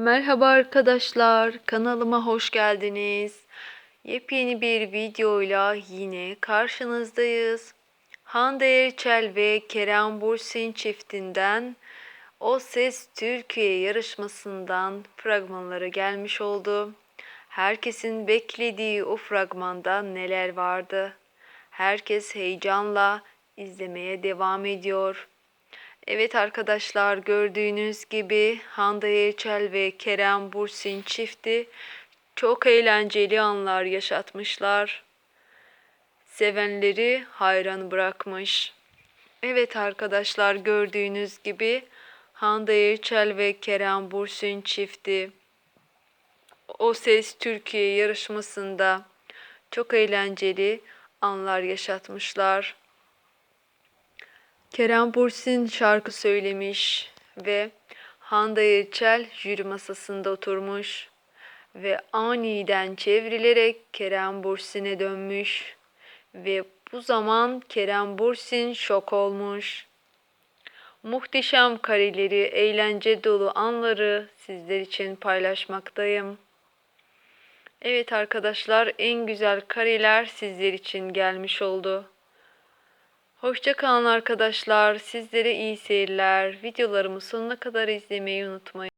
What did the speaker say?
Merhaba arkadaşlar, kanalıma hoş geldiniz. Yepyeni bir videoyla yine karşınızdayız. Hande Erçel ve Kerem Bürsin çiftinden O Ses Türkiye yarışmasından fragmanları gelmiş oldu. Herkesin beklediği o fragmanda neler vardı? Herkes heyecanla izlemeye devam ediyor. Evet arkadaşlar gördüğünüz gibi Hande Erçel ve Kerem Bürsin çifti çok eğlenceli anlar yaşatmışlar. Sevenleri hayran bırakmış. Evet arkadaşlar gördüğünüz gibi Hande Erçel ve Kerem Bürsin çifti O Ses Türkiye yarışmasında çok eğlenceli anlar yaşatmışlar. Kerem Bürsin şarkı söylemiş ve Hande Erçel jüri masasında oturmuş ve aniden çevrilerek Kerem Bürsin'e dönmüş ve bu zaman Kerem Bürsin şok olmuş. Muhteşem kareleri, eğlence dolu anları sizler için paylaşmaktayım. Evet arkadaşlar en güzel kareler sizler için gelmiş oldu. Hoşça kalın arkadaşlar. Sizlere iyi seyirler. Videolarımı sonuna kadar izlemeyi unutmayın.